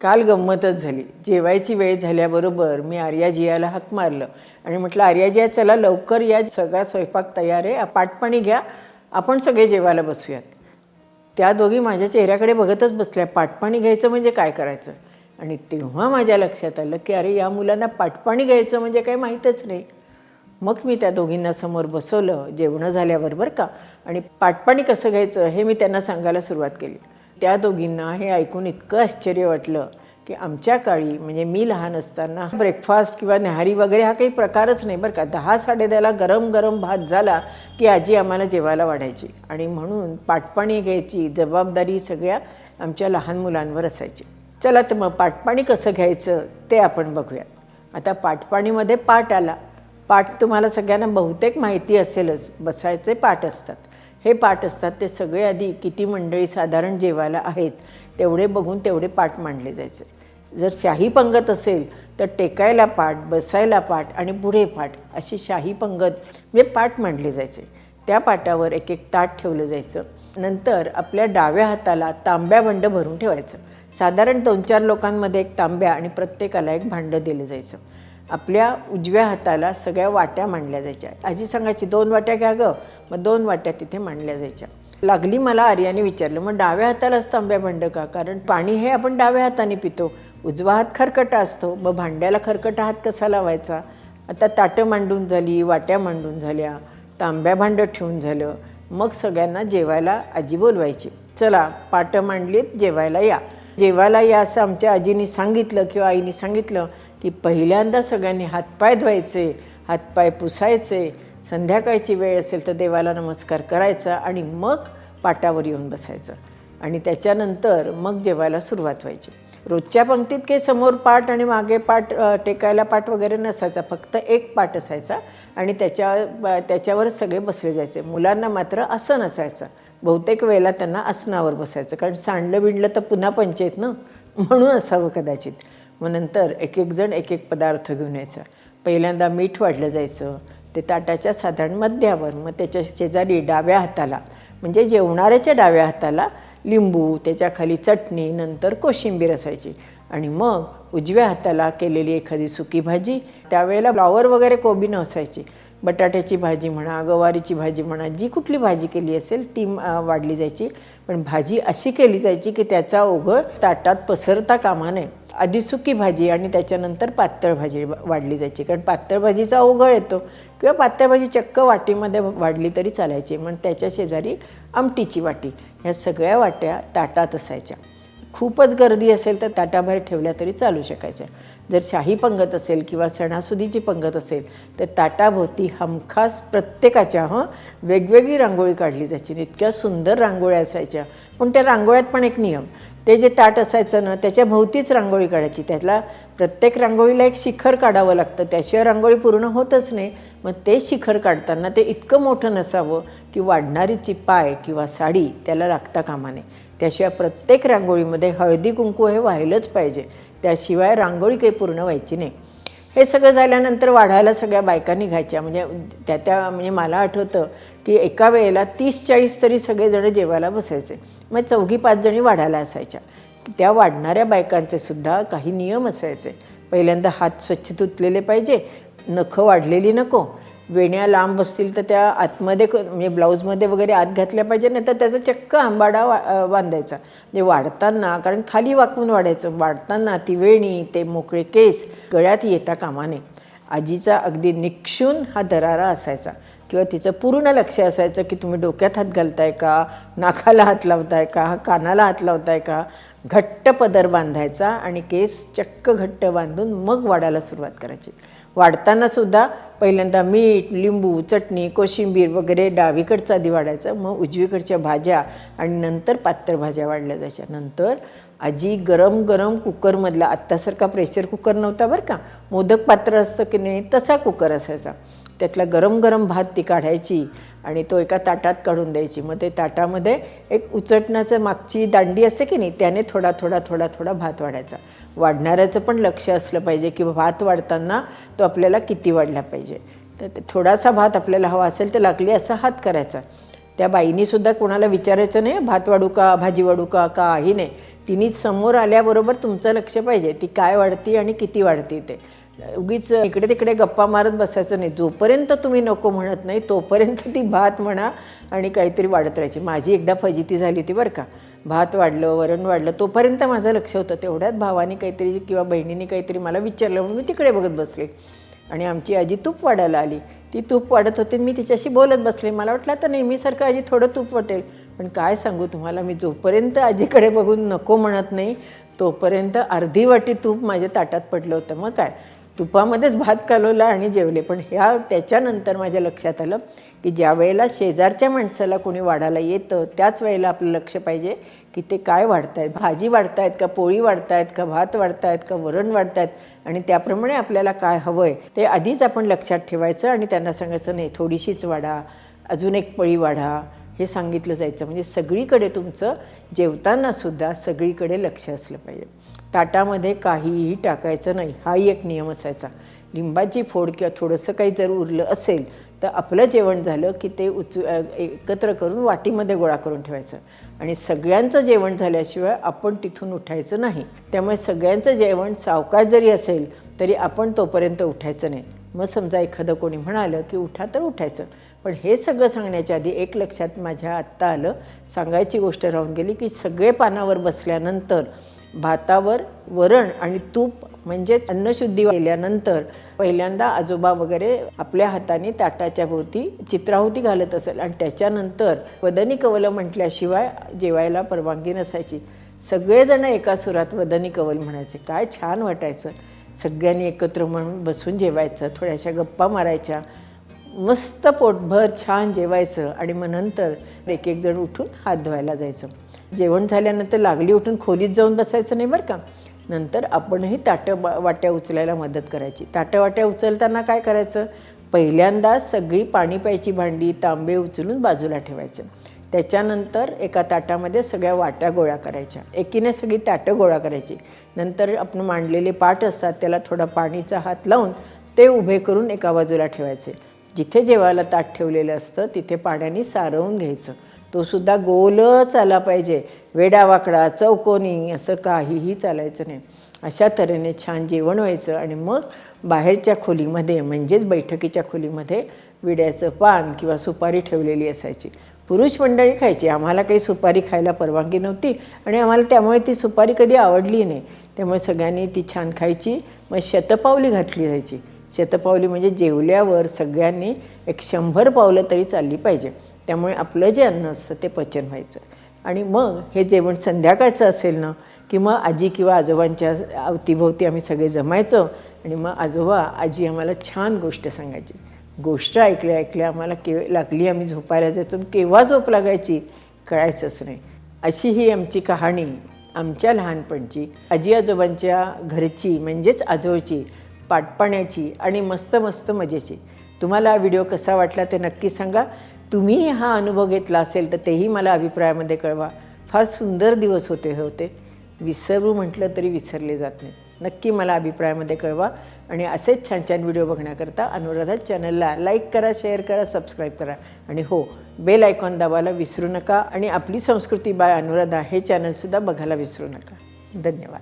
काल गंमतच झाली. जेवायची वेळ झाल्याबरोबर मी आर्याजियाला हाक मारलं. आणि म्हटलं आर्याजिया चला लवकर या सगळा स्वयंपाक तयार आहे. पाटपाणी घ्या. आपण सगळे जेवायला बसूयात. त्या दोघी माझ्या चेहऱ्याकडे बघतच बसल्या. पाटपाणी घ्यायचं म्हणजे काय करायचं? आणि तेव्हा माझ्या लक्षात आलं की अरे या मुलांना पाटपाणी घ्यायचं म्हणजे काही माहीतच नाही. मग मी त्या दोघींना समोर बसवलं. जेवणं झाल्यावर बरं का. आणि पाटपाणी कसं घ्यायचं हे मी त्यांना सांगायला सुरुवात केली. त्या दोघींना हे ऐकून इतकं आश्चर्य वाटलं की आमच्या काळी म्हणजे मी लहान असताना ब्रेकफास्ट किंवा न्याहारी वगैरे हा काही प्रकारच नाही बरं का. दहा साडेदहाला गरम गरम भात झाला की आजी आम्हाला जेवायला वाढायची. आणि म्हणून पाटपाणी घ्यायची जबाबदारी सगळ्या आमच्या लहान मुलांवर असायची. चला तर मग पाटपाणी कसं घ्यायचं ते आपण बघूयात. आता पाटपाणीमध्ये पाट आला. पाट तुम्हाला सगळ्यांना बहुतेक माहिती असेलच. बसायचे पाट असतात. हे पाठ असतात ते सगळे आधी किती मंडळी साधारण जेवायला आहेत तेवढे बघून तेवढे पाठ मांडले जायचे. जर शाही पंगत असेल तर टेकायला पाठ बसायला पाठ आणि पुढे पाठ अशी शाही पंगत म्हणजे पाठ मांडले जायचे. त्या पाटावर एक एक ताट ठेवलं जायचं. नंतर आपल्या डाव्या हाताला तांब्या भांड भरून ठेवायचं. साधारण दोन चार लोकांमध्ये एक तांब्या आणि प्रत्येकाला एक भांडं दिलं जायचं. आपल्या उजव्या हाताला सगळ्या वाट्या मांडल्या जायच्या. आजी सांगायची दोन वाट्या घ्या गं. मग दोन वाट्या तिथे मांडल्या जायच्या. लागली मला आर्याने विचारलं मग डाव्या हातालाच तांब्या भांड का? कारण पाणी हे आपण डाव्या हाताने पितो. उजवा हात खरकटा असतो. मग भांड्याला खरकटा हात कसा लावायचा? आता ताटं मांडून झाली वाट्या मांडून झाल्या तांब्या भांडं ठेवून झालं. मग सगळ्यांना जेवायला आजी बोलवायची चला पाटं मांडलीत जेवायला या. जेवायला या असं आमच्या आजीने सांगितलं किंवा आईने सांगितलं की पहिल्यांदा सगळ्यांनी हातपाय धुवायचे हातपाय पुसायचे. संध्याकाळची वेळ असेल तर देवाला नमस्कार करायचा आणि मग पाटावर येऊन बसायचं. आणि त्याच्यानंतर मग जेवायला सुरुवात व्हायची. रोजच्या पंक्तीत काही समोर पाट आणि मागे पाट टेकायला पाठ वगैरे नसायचा. फक्त एक पाठ असायचा आणि त्याच्या त्याच्यावर सगळे बसले जायचे. मुलांना मात्र असं नसायचं. बहुतेक वेळेला त्यांना आसनावर बसायचं. कारण सांडलं बिंडलं तर पुन्हा पंचायत ना? म्हणून असावं कदाचित. मग नंतर एक एक जण एक एक पदार्थ घेऊन यायचा. पहिल्यांदा मीठ वाढलं जायचं ते ताटाच्या साधारण मध्यावर मग त्याच्या शेजारी डाव्या हाताला म्हणजे जेवणाऱ्याच्या डाव्या हाताला लिंबू त्याच्याखाली चटणी नंतर कोशिंबीर असायची. आणि मग उजव्या हाताला केलेली एखादी सुकी भाजी त्यावेळेला फ्लॉवर वगैरे कोबी नसायची. बटाट्याची भाजी म्हणा गवारीची भाजी म्हणा जी कुठली भाजी केली असेल ती वाढली जायची. पण भाजी अशी केली जायची की त्याचा ओघळ ताटात पसरता कामा नये. आधी सुकी भाजी आणि त्याच्यानंतर पातळ भाजी वाढली जायची. कारण पातळ भाजीचा ओघळ येतो किंवा पातळ भाजी चक्क वाटीमध्ये वाढली तरी चालायची. मग त्याच्या शेजारी आमटीची वाटी. ह्या सगळ्या वाट्या ताटात असायच्या. खूपच गर्दी असेल तर ताटाबाहेर ठेवल्या तरी चालू शकायच्या. जर शाही पंगत असेल किंवा सणासुदीची पंगत असेल तर ताटाभोवती हमखास प्रत्येकाच्या हं वेगवेगळी रांगोळी काढली जायची. आणि इतक्या सुंदर रांगोळ्या असायच्या. पण त्या रांगोळ्यात पण एक नियम ते जे ताट असायचं ना त्याच्या भोवतीच रांगोळी काढायची. त्यातला प्रत्येक रांगोळीला एक शिखर काढावं लागतं. त्याशिवाय रांगोळी पूर्ण होतच नाही. मग ते शिखर काढताना ते इतकं मोठं नसावं की वाढणारी पाय किंवा साडी त्याला लागता कामा नये. त्याशिवाय प्रत्येक रांगोळीमध्ये हळदी कुंकू हे व्हायलाच पाहिजे. त्याशिवाय रांगोळी काही पूर्ण व्हायची नाही. हे सगळं झाल्यानंतर वाढायला सगळ्या बायका निघायच्या. म्हणजे त्या त्या म्हणजे मला आठवतं की एका वेळेला तीस चाळीस तरी सगळेजण जेवायला बसायचे. मग चौघी पाच जणी वाढायला असायच्या. त्या वाढणाऱ्या बायकांचे सुद्धा काही नियम असायचे. पहिल्यांदा हात स्वच्छ धुतलेले पाहिजे नखं वाढलेली नको. वेण्या लांब असतील तर त्या आतमध्ये क- म्हणजे ब्लाऊजमध्ये वगैरे आत घातल्या पाहिजे नाही तर त्याचा चक्क आंबाडा वा बांधायचा. म्हणजे वाढताना कारण खाली वाकून वाढायचं. वाढताना ती वेणी ते मोकळे केस गळ्यात येता कामाने आजीचा अगदी निक्षून हा दरारा असायचा. किंवा तिचं पूर्ण लक्ष असायचं की तुम्ही डोक्यात हात घालताय का? नाकाला हात लावताय का? कानाला हात लावताय का? घट्ट पदर बांधायचा आणि केस चक्क घट्ट बांधून मग वाढायला सुरुवात करायची. वाढताना सुद्धा पहिल्यांदा मीठ लिंबू चटणी कोशिंबीर वगैरे डावीकडचा आधी वाढायचं मग उजवीकडच्या भाज्या आणि नंतर पातळ भाज्या वाढल्या जायच्या. नंतर आजी गरम गरम कुकरमधला आत्तासारखा प्रेशर कुकर नव्हता बरं का मोदक पात्र असतं की नाही तसा कुकर असायचा. त्यातला गरम गरम भात ती काढायची आणि तो एका ताटात काढून द्यायची. मग ते ताटामध्ये एक उचटण्याचं मागची दांडी असते की नाही त्याने थोडा थोडा थोडा थोडा भात वाढायचा. वाढणाऱ्याचं पण लक्ष असलं पाहिजे की भात वाढताना तो आपल्याला किती वाढला पाहिजे. तर थोडासा भात आपल्याला हवा असेल तर लागली असा हात करायचा. त्या बाईनीसुद्धा कोणाला विचारायचं नाही भात वाढू का भाजी वाढू का काही नाही. तिने समोर आल्याबरोबर तुमचं लक्ष पाहिजे ती काय वाढती आणि किती वाढती ते. उगीच इकडे तिकडे गप्पा मारत बसायचं नाही. जोपर्यंत तुम्ही नको म्हणत नाही तोपर्यंत ती भात म्हणा आणि काहीतरी वाढत राहायची. माझी एकदा फजिती झाली होती बरं का. भात वाढलं वरण वाढलं तोपर्यंत माझं लक्ष होतं. तेवढ्यात भावाने काहीतरी किंवा बहिणीने काहीतरी मला विचारलं म्हणून मी तिकडे बघत बसले. आणि आमची आजी तूप वाढायला आली. ती तूप वाढत होती मी तिच्याशी बोलत बसले. मला वाटलं आता नेहमीसारखं आजी थोडं तूप वाटेल. पण काय सांगू तुम्हाला मी जोपर्यंत आजीकडे बघून नको म्हणत नाही तोपर्यंत अर्धी वाटी तूप माझ्या ताटात पडलं होतं. मग काय? तुपामध्येच भात कालवला आणि जेवले. पण ह्या त्याच्यानंतर माझ्या लक्षात आलं की ज्या वेळेला शेजारच्या माणसाला कोणी वाढायला येतं त्याच वेळेला आपलं लक्ष पाहिजे की ते काय वाढतायत. भाजी वाढतायत का पोळी वाढतायत का भात वाढतायत का वरण वाढतायत? आणि त्याप्रमाणे आपल्याला काय हवं आहे ते आधीच आपण लक्षात ठेवायचं आणि त्यांना सांगायचं नाही थोडीशीच वाढा. अजून एक पळी वाढा. हे सांगितलं जायचं. म्हणजे सगळीकडे तुमचं जेवतानासुद्धा सगळीकडे लक्ष असलं पाहिजे. ताटामध्ये काहीही टाकायचं नाही. हाही एक नियम असायचा. लिंबाची फोड किंवा थोडंसं काही जर उरलं असेल तर आपलं जेवण झालं की ते उच एकत्र करून वाटीमध्ये गोळा करून ठेवायचं. आणि सगळ्यांचं जेवण झाल्याशिवाय आपण तिथून उठायचं नाही. त्यामुळे सगळ्यांचं जेवण सावकाश जरी असेल तरी आपण तोपर्यंत उठायचं नाही. मग समजा एखादं कोणी म्हणालं की उठा तर उठायचं. पण हे सगळं सांगण्याच्या आधी एक लक्षात माझ्या आत्ता आलं. सांगायची गोष्ट राहून गेली की सगळे पानावर बसल्यानंतर भातावर वरण आणि तूप म्हणजेच अन्नशुद्धी केल्यानंतर पहिल्यांदा आजोबा वगैरे आपल्या हाताने ताटाच्या भोवती चित्राहुती घालत असेल आणि त्याच्यानंतर वदनी कवलं म्हटल्याशिवाय जेवायला परवानगी नसायची. सगळेजण एका सुरात वदनी कवल म्हणायचे काय छान वाटायचं. सगळ्यांनी एकत्र म्हणून बसून जेवायचं थोड्याशा गप्पा मारायच्या. मस्त पोटभर छान जेवायचं आणि मग नंतर एक एक जण उठून हात धुवायला जायचं. जेवण झाल्यानंतर लागली उठून खोलीत जाऊन बसायचं नाही बरं का. नंतर आपणही ताटं बा- वाट्या उचलायला मदत करायची. ताटं वाट्या उचलताना काय करायचं? पहिल्यांदा सगळी पाणी प्यायची भांडी तांबे उचलून बाजूला ठेवायचं. त्याच्यानंतर एका ताटामध्ये सगळ्या वाट्या गोळा करायच्या. एकीने सगळी ताटं गोळा करायची. नंतर आपण मांडलेले पाट असतात त्याला थोडा पाणीचा हात लावून ते उभे करून एका बाजूला ठेवायचे. जिथे जेवायला ताट ठेवलेलं असतं तिथे पाण्याने सारवून घ्यायचं. तो सुद्धा गोलच आला पाहिजे. वेडावाकडा चौकोनी असं काहीही चालायचं नाही. अशा तऱ्हेने छान जेवण व्हायचं आणि मग बाहेरच्या खोलीमध्ये म्हणजेच बैठकीच्या खोलीमध्ये विड्याचं पान किंवा सुपारी ठेवलेली असायची. पुरुष मंडळी खायची. आम्हाला काही सुपारी खायला परवानगी नव्हती आणि आम्हाला त्यामुळे ती सुपारी कधी आवडली नाही. त्यामुळे सगळ्यांनी ती छान खायची. मग शतपावली घातली जायची. शतपावली म्हणजे जेवल्यावर सगळ्यांनी एक शंभर पावलं तरी चालली पाहिजे. त्यामुळे आपलं जे अन्न असतं ते पचन व्हायचं. आणि मग हे जेवण संध्याकाळचं असेल ना की मग आजी किंवा आजोबांच्या अवतीभोवती आम्ही सगळे जमायचो आणि मग आजोबा आजी आम्हाला छान गोष्ट सांगायची. गोष्ट ऐकल्या ऐकल्या आम्हाला के लागली आम्ही झोपायला जायचो केव्हा झोप लागायची कळायचंच नाही. अशी ही आमची कहाणी आमच्या लहानपणची आजी आजोबांच्या घरची म्हणजेच आजोळची पाटपाण्याची आणि मस्त मस्त मजेची. तुम्हाला हा व्हिडिओ कसा वाटला ते नक्की सांगा. तुम्ही हा अनुभव घेतला असेल तर तेही मला अभिप्रायामध्ये कळवा. फार सुंदर दिवस होते हे होते. विसरू म्हटलं तरी विसरले जात नाहीत. नक्की मला अभिप्रायामध्ये कळवा आणि असेच छान छान व्हिडिओ बघण्याकरता अनुराधा चॅनलला लाईक करा शेअर करा सबस्क्राईब करा. आणि हो बेल आयकॉन दाबायला विसरू नका आणि आपली संस्कृती बाय अनुराधा हे चॅनलसुद्धा बघायला विसरू नका. धन्यवाद.